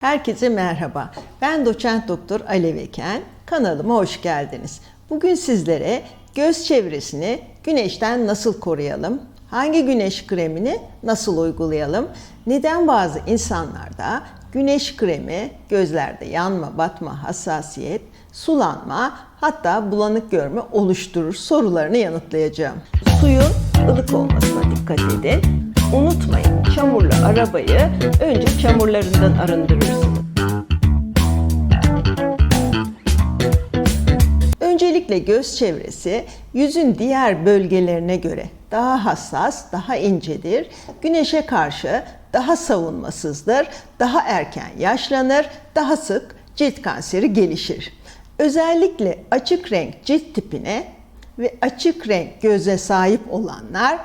Herkese merhaba. Ben doçent doktor Alev Eken. Kanalıma hoş geldiniz. Bugün sizlere göz çevresini güneşten nasıl koruyalım? Hangi güneş kremini nasıl uygulayalım? Neden bazı insanlarda güneş kremi gözlerde yanma, batma, hassasiyet, sulanma hatta bulanık görme oluşturur sorularını yanıtlayacağım. Suyun ılık olmasına dikkat edin. Unutmayın çamurlu arabayı önce çamurlarından arındırırsınız. Öncelikle göz çevresi yüzün diğer bölgelerine göre daha hassas, daha incedir. Güneşe karşı daha savunmasızdır, daha erken yaşlanır, daha sık cilt kanseri gelişir. Özellikle açık renk cilt tipine ve açık renk göze sahip olanlar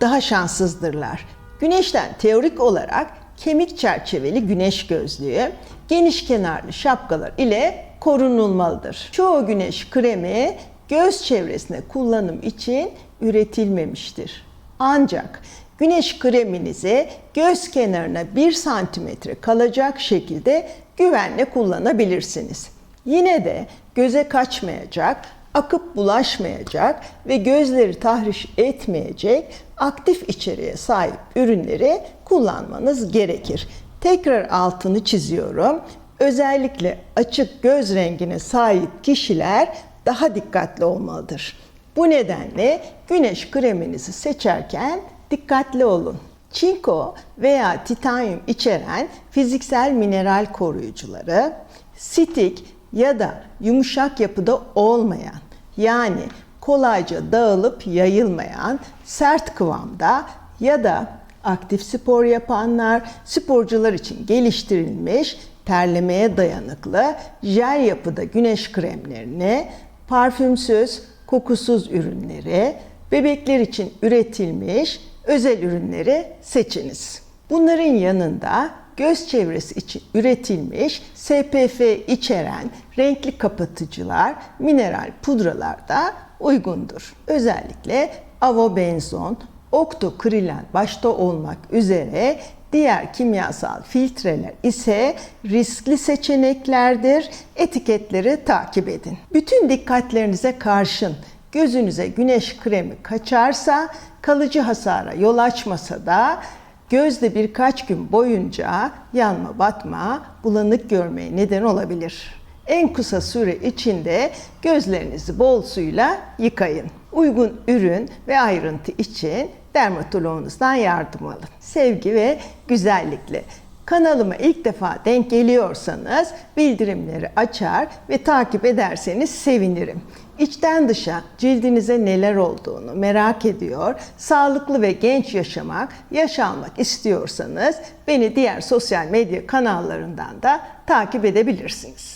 daha şanssızdırlar. Güneşten teorik olarak kemik çerçeveli güneş gözlüğü, geniş kenarlı şapkalar ile korunulmalıdır. Çoğu güneş kremi göz çevresine kullanım için üretilmemiştir. Ancak güneş kreminizi göz kenarına 1 santimetre kalacak şekilde güvenle kullanabilirsiniz. Yine de göze kaçmayacak, akıp bulaşmayacak ve gözleri tahriş etmeyecek aktif içeriğe sahip ürünleri kullanmanız gerekir. Tekrar altını çiziyorum. Özellikle açık göz rengine sahip kişiler daha dikkatli olmalıdır. Bu nedenle güneş kreminizi seçerken dikkatli olun. Çinko veya titanyum içeren fiziksel mineral koruyucuları, stik ya da yumuşak yapıda olmayan yani kolayca dağılıp yayılmayan sert kıvamda ya da aktif spor yapanlar, sporcular için geliştirilmiş terlemeye dayanıklı jel yapıda güneş kremlerini, parfümsüz, kokusuz ürünleri, bebekler için üretilmiş özel ürünleri seçiniz. Bunların yanında göz çevresi için üretilmiş SPF içeren renkli kapatıcılar, mineral pudralar da uygundur. Özellikle avobenzon, oktokrilen başta olmak üzere diğer kimyasal filtreler ise riskli seçeneklerdir. Etiketleri takip edin. Bütün dikkatlerinize karşın gözünüze güneş kremi kaçarsa kalıcı hasara yol açmasa da gözde birkaç gün boyunca yanma, batma, bulanık görmeye neden olabilir. En kısa süre içinde gözlerinizi bol suyla yıkayın. Uygun ürün ve ayrıntı için dermatoloğunuzdan yardım alın. Sevgi ve güzellikle. Kanalıma ilk defa denk geliyorsanız bildirimleri açar ve takip ederseniz sevinirim. İçten dışa cildinize neler olduğunu merak ediyor, sağlıklı ve genç yaşamak, yaş almak istiyorsanız beni diğer sosyal medya kanallarından da takip edebilirsiniz.